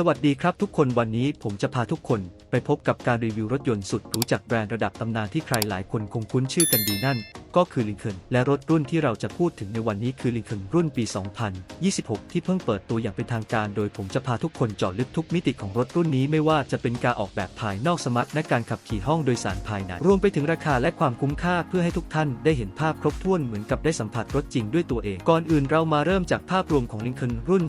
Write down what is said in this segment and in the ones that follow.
สวัสดีครับทุกคนวันนี้ผมจะพาทุกคนไปพบกับการรีวิวรถยนต์สุดหรูจากแบรนด์ระดับตำนานที่ใครหลายคนคงคุ้นชื่อกันดีนั่น ก็คือลิง c อ l n และรถรุ่นที่เราจะพูดถึงในวันนี้คือลิง c อ l n รุ่นปี 2026 ที่เพิ่งเปิดตัวอย่างเป็นทางการ โดยผมจะพาทุกคนเจาะลึกทุกมิติของรถรุ่นนี้ไม่ว่าจะเป็นการออกแบบภายนอกสมรรถและการขับขี่ห้องโดยสารภายในรวมไปถึงราคาและความคุ้มค่าเพื่อให้ทุกท่านได้เห็นภาพครบถ้วนเหมือนกับได้สัมผัสรถจริงด้วยตัวเอง ก่อนอื่นเรามาเริ่มจากภาพรวมของลิง c อ l n รุ่น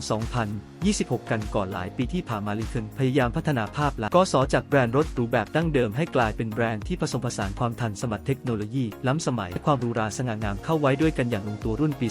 2026 กันก่อนหลายปีที่ผ่านมาลิง c อ l n พยายามพัฒนาภาพลักษณ์กสจากแบรนด์รถหรูแบบดั้งเดิมให้กลายเป็นแบรนด์ที่ผสมผสานความทันสมัยเทคโนโลยี ล้ำสมัยและความหรูหราสง่างามเข้าไว้ด้วยกันอย่างลงตัวรุ่นปี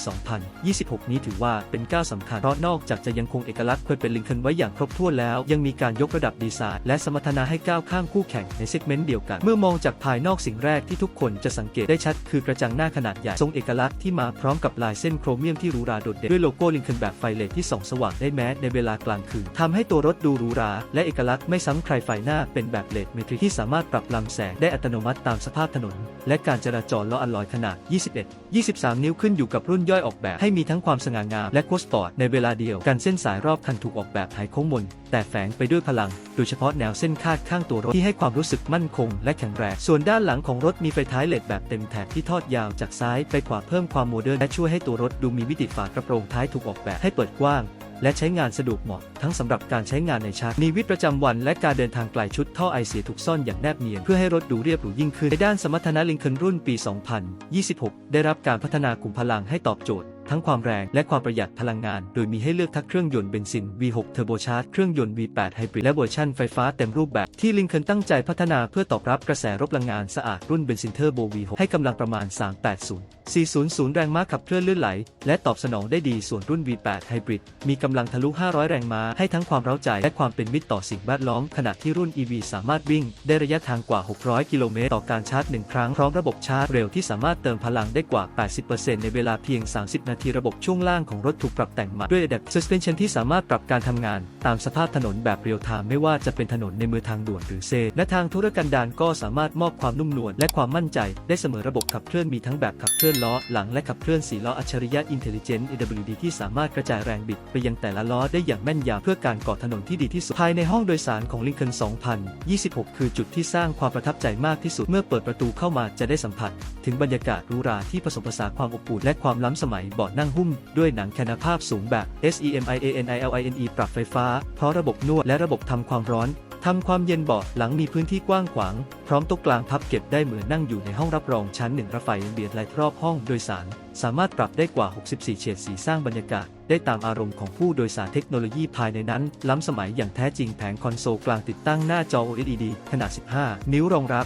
2026 นี้ถือว่าเป็นก้าวสำคัญ เพราะนอกจากจะยังคงเอกลักษณ์เคยเป็นลิง c อ l n ไว้อย่างครบถ้วนแล้ว ยังมีการยกระดับดีไซน์และสมรรถนะให้ก้าวข้ามคู่แข่งในเซกเมนต์เดียวกัน เมื่อมองจากภายนอกสิ่งแรกที่ทุกคนจะสังเกตได้ชัด คือกระจังหน้าขนาดใหญ่ทรงเอกลักษณ์ที่มาพร้อมกับลายเส้นโครเมียมที่หรูหราโดดเด่นด้วยโลโก้ลิง c อ l n แบบไฟเลทที่ส่องสว่างได้แม้ในเวลากลางคืนทำให้ตัวรถดูหรูหราและเอกลักษณ์ไม่ซ้ำใครไฟหน้าเป็นแบบเลดเมทริกที่สามารถปรับลำแสงได้อัตโนมัติตามสภาพถนน และการจราจรล้ออัลลอยขนาด 21 23 นิ้วขึ้นอยู่กับรุ่นย่อยออกแบบให้มีทั้งความสง่างามและโคสปอร์ตในเวลาเดียวการเส้นสายรอบคันถูกออกแบบหายโค้งมน แต่แฝงไปด้วยพลัง โดยเฉพาะแนวเส้นคาดข้างตัวรถที่ให้ความรู้สึกมั่นคงและแข็งแรง ส่วนด้านหลังของรถมีไฟท้ายเลดแบบเต็มแถบที่ทอดยาวจากซ้ายไปขวาเพิ่มความโมเดิร์นและช่วยให้ตัวรถดูมีมิติฝากระโปรงท้ายถูกออกแบบให้เปิดกว้าง และใช้งานสะดวกเหมาะ ทั้งสำหรับการใช้งานในชาร์จมีวิตประจำวัน และการเดินทางไกลชุดท่อไอเสียถูกซ่อนอย่างแนบเนียน เพื่อให้รถดูเรียบหรูยิ่งขึ้นในด้านสมรรถนะลิงค l n รุ่นปี 2026 ได้รับการพัฒนากลุ่มพลังให้ตอบโจทย์ ทั้งความแรงและความประหยัดพลังงาน โดยมีให้เลือกทั้งเครื่องยนต์เบนซิน V6 Turbo Charge เครื่องยนต์ V8 Hybrid และเวอร์ชันไฟฟ้าเต็มรูปแบบ ที่ลิง c อ l n ตั้งใจพัฒนาเพื่อตอบรับกระแสรบพลังงานสะอาดรุ่นเบนซินเทอร์โบ V6 ให้กำลังประมาณ 380 400 แรงม้าขับเคลื่อนลื่นไหล และตอบสนองได้ดีส่วนรุ่น V8 Hybrid มีกำลังทะลุ 500 แรงม้าให้ทั้งความเร้าใจ และความเป็นมิตรต่อสิ่งแวดล้อม ขณะที่รุ่น EV สามารถวิ่ง ได้ระยะทางกว่า 600 กิโลเมตรต่อการชาร์จ 1 ครั้ง พร้อมระบบชาร์จเร็วที่สามารถเติมพลังได้กว่า 80%ในเวลาเพียง 30 นาทีทีระบบช่วงล่างของรถถูกปรับแต่งใหม่ด้วย Adapt Suspension ที่สามารถปรับการทำงานตามสภาพถนนแบบเรียลไทม์ไม่ว่าจะเป็นถนนในเมืองทางด่วนหรือเซและทางธุรกันดารก็สามารถมอบความนุ่มนวลและความมั่นใจได้เสมอระบบขับเคลื่อนมีทั้งแบบขับเคลื่อนล้อหลังและขับเคลื่อน4ล้ออัจฉริยะ Intelligent AWD ที่สามารถกระจายแรงบิดไปยังแต่ละล้อได้อย่างแม่นยำเพื่อการก่อถนนที่ดีที่สุดภายในห้องโดยสารของ Lincoln 2026 คือจุดที่สร้างความประทับใจมากที่สุดเมื่อเปิดประตูเข้ามาจะได้สัมผัส ถึงบรรยากาศรูราที่ผสมผสานความอบอุ่นและความล้ำสมัยเบาะนั่งหุ้ม ด้วยหนังแคนาภาพสูงแบบ SEMIANILINE ปรับไฟฟ้าเพราะระบบนวดและระบบทำความร้อนทำความเย็นเบาะหลังมีพื้นที่กว้างขวาง พร้อมโต๊ะกลางพับเก็บได้เหมือนนั่งอยู่ในห้องรับรองชั้นหนึ่งระไฟเบียดลายรอบห้องโดยสาร สามารถปรับได้กว่า 64 เฉดสีสร้างบรรยากาศ ได้ตามอารมณ์ของผู้โดยสารเทคโนโลยีภายในนั้น ล้ำสมัยอย่างแท้จริงแผงคอนโซลกลางติดตั้งหน้าจอ OLED ขนาด 15 นิ้วรองรับ